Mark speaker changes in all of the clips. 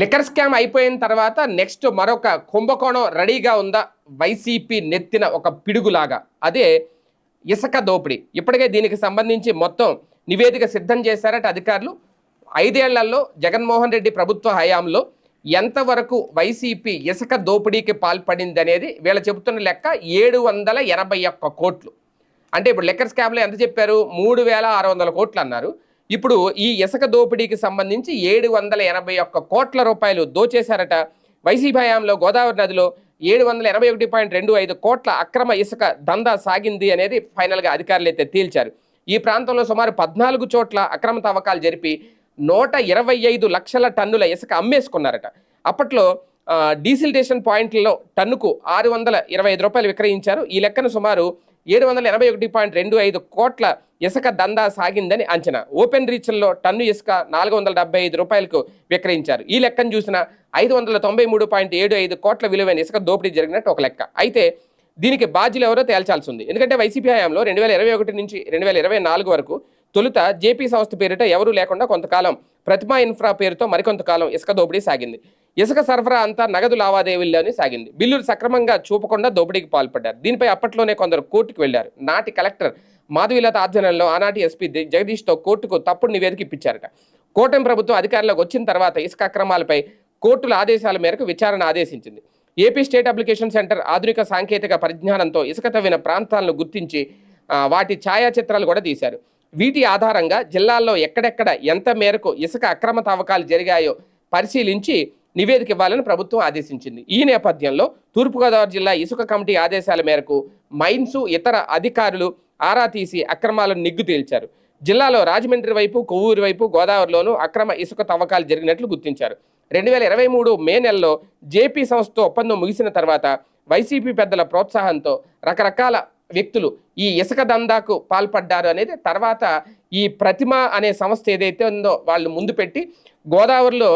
Speaker 1: Liquor scam అయిపోయిన తర్వాత next మరొక కుంభకోణం రెడీగా ఉందా? వైసీపీ నెత్తిన ఒక పిడుగులాగా. అదే ఇసుక దోపిడీ. ఇప్పటికే దీనికి సంబంధించి మొత్తం నివేదిక సిద్ధం చేశారట అధికారులు. ఐదేళ్ళలో జగన్మోహన్ రెడ్డి ప్రభుత్వ హయాంలో ఎంతవరకు వైసీపీ ఇసుక దోపిడీకి పాల్పడింది అనేది వీళ్ళు చెబుతున్న లెక్క ఏడు వందల ఎనభై ఒక్క కోట్లు. అంటే ఇప్పుడు లెక్కర్ స్కామ్లో ఎంత చెప్పారు? మూడు వేల ఆరు వందల కోట్లు అన్నారు. ఇప్పుడు ఈ ఇసుక దోపిడీకి సంబంధించి ఏడు వందల ఎనభై ఒక్క కోట్ల రూపాయలు దోచేశారట. వైసీపీ హయాంలో గోదావరి నదిలో ఏడు వందల ఎనభై ఒకటి పాయింట్ రెండు ఐదు కోట్ల అక్రమ ఇసుక దందా సాగింది అనేది ఫైనల్గా అధికారులు అయితే తేల్చారు. ఈ ప్రాంతంలో సుమారు పద్నాలుగు చోట్ల అక్రమ తవ్వకాలు జరిపి నూట ఇరవై ఐదు లక్షల టన్నుల ఇసుక అమ్మేసుకున్నారట. అప్పట్లో డీసిల్టేషన్ పాయింట్లలో టన్నుకు ఆరు వందల ఇరవై ఐదు రూపాయలు విక్రయించారు. ఈ లెక్కన సుమారు ఏడు వందల ఎనభై ఒకటి పాయింట్ రెండు ఐదు కోట్ల ఇసుక దందా సాగిందని అంచనా. ఓపెన్ రీచ్ల్లో టన్ను ఇసుక నాలుగు వందల డెబ్బై ఐదు రూపాయలకు విక్రయించారు. ఈ లెక్కను చూసిన ఐదు వందల తొంభై మూడు పాయింట్ ఏడు ఐదు కోట్ల విలువైన ఇసుక దోపిడీ జరిగినట్టు ఒక లెక్క. అయితే దీనికి బాధ్యులు ఎవరో తేల్చాల్సి ఉంది ఎందుకంటే వైసీపీ హయాంలో రెండు వేల ఇరవై ఒకటి నుంచి రెండు వేల ఇరవై నాలుగు వరకు తొలుత జేపీ సంస్థ పేరిట ఎవరూ లేకుండా కొంతకాలం ప్రతిమా ఇన్ఫ్రా పేరుతో మరికొంతకాలం ఇసుక దోపిడీ సాగింది. ఇసుక సరఫరా అంతా నగదు లావాదేవీల్లోనే సాగింది. బిల్లులు సక్రమంగా చూపకుండా దోపిడీకి పాల్పడ్డారు. దీనిపై అప్పట్లోనే కొందరు కోర్టుకు వెళ్ళారు నాటి కలెక్టర్ మాధవీలత ఆధ్వర్యంలో ఆనాటి ఎస్పీ జగదీష్తో కోర్టుకు తప్పుడు నివేదిక ఇప్పించారట. కూటమి ప్రభుత్వం అధికారంలోకి వచ్చిన తర్వాత ఇసుక అక్రమాలపై కోర్టుల ఆదేశాల మేరకు విచారణ ఆదేశించింది. ఏపీ స్టేట్ అప్లికేషన్ సెంటర్ ఆధునిక సాంకేతిక పరిజ్ఞానంతో ఇసుక తవ్విన ప్రాంతాలను గుర్తించి వాటి ఛాయాచిత్రాలు కూడా తీశారు. వీటి ఆధారంగా జిల్లాల్లో ఎక్కడెక్కడ ఎంత మేరకు ఇసుక అక్రమ తవ్వకాలు జరిగాయో పరిశీలించి నివేదిక ఇవ్వాలని ప్రభుత్వం ఆదేశించింది. ఈ నేపథ్యంలో తూర్పుగోదావరి జిల్లా ఇసుక కమిటీ ఆదేశాల మేరకు మైన్స్ ఇతర అధికారులు ఆరా తీసి అక్రమాలను నిగ్గు తేల్చారు. జిల్లాలో రాజమండ్రి వైపు కొవ్వూరు వైపు గోదావరిలోనూ అక్రమ ఇసుక తవ్వకాలు జరిగినట్లు గుర్తించారు. రెండు వేల ఇరవై మూడు మే నెలలో జేపీ సంస్థతో ఒప్పందం ముగిసిన తర్వాత వైసీపీ పెద్దల ప్రోత్సాహంతో రకరకాల వ్యక్తులు ఈ ఇసుక దందాకు పాల్పడ్డారు అనేది తర్వాత ఈ ప్రతిమ అనే సంస్థ ఏదైతే ఉందో వాళ్ళు ముందు పెట్టి గోదావరిలో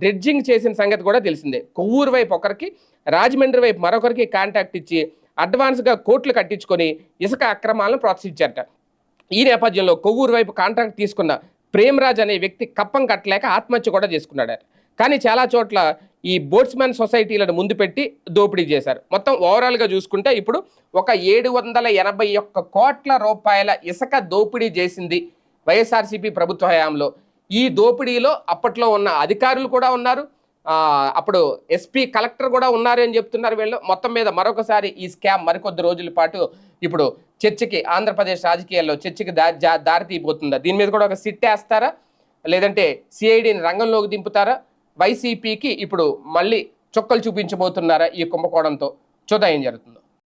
Speaker 1: డ్రెడ్జింగ్ చేసిన సంగతి కూడా తెలిసిందే. కొవ్వూరు వైపు ఒకరికి రాజమండ్రి వైపు మరొకరికి కాంటాక్ట్ ఇచ్చి అడ్వాన్స్గా కోట్లు కట్టించుకొని ఇసుక అక్రమాలను ప్రోత్సహించారట. ఈ నేపథ్యంలో కొవ్వూరు వైపు కాంట్రాక్ట్ తీసుకున్న ప్రేమరాజ్ అనే వ్యక్తి కప్పం కట్టలేక ఆత్మహత్య కూడా చేసుకున్నాడు కానీ చాలా చోట్ల ఈ బోట్స్మెన్ సొసైటీలను ముందు పెట్టి దోపిడీ చేశారు. మొత్తం ఓవరాల్గా చూసుకుంటే ఇప్పుడు ఒక ఏడు వందల ఎనభై ఒక్క కోట్ల రూపాయల ఇసుక దోపిడీ చేసింది వైఎస్ఆర్సీపీ ప్రభుత్వ హయాంలో. ఈ దోపిడీలో అప్పట్లో ఉన్న అధికారులు కూడా ఉన్నారు. అప్పుడు ఎస్పీ కలెక్టర్ కూడా ఉన్నారని చెప్తున్నారు వీళ్ళు. మొత్తం మీద మరొకసారి ఈ స్కామ్ మరికొద్ది రోజుల పాటు ఇప్పుడు చర్చకి ఆంధ్రప్రదేశ్ రాజకీయాల్లో చర్చకి దా దారి తీయబోతుందా? దీని మీద కూడా ఒక సిట్ వేస్తారా? లేదంటే సిఐడిని రంగంలోకి దింపుతారా? వైసీపీకి ఇప్పుడు మళ్ళీ చొక్కలు చూపించబోతున్నారా ఈ కుంభకోణంతో? చూద్దాం ఏం జరుగుతుందో.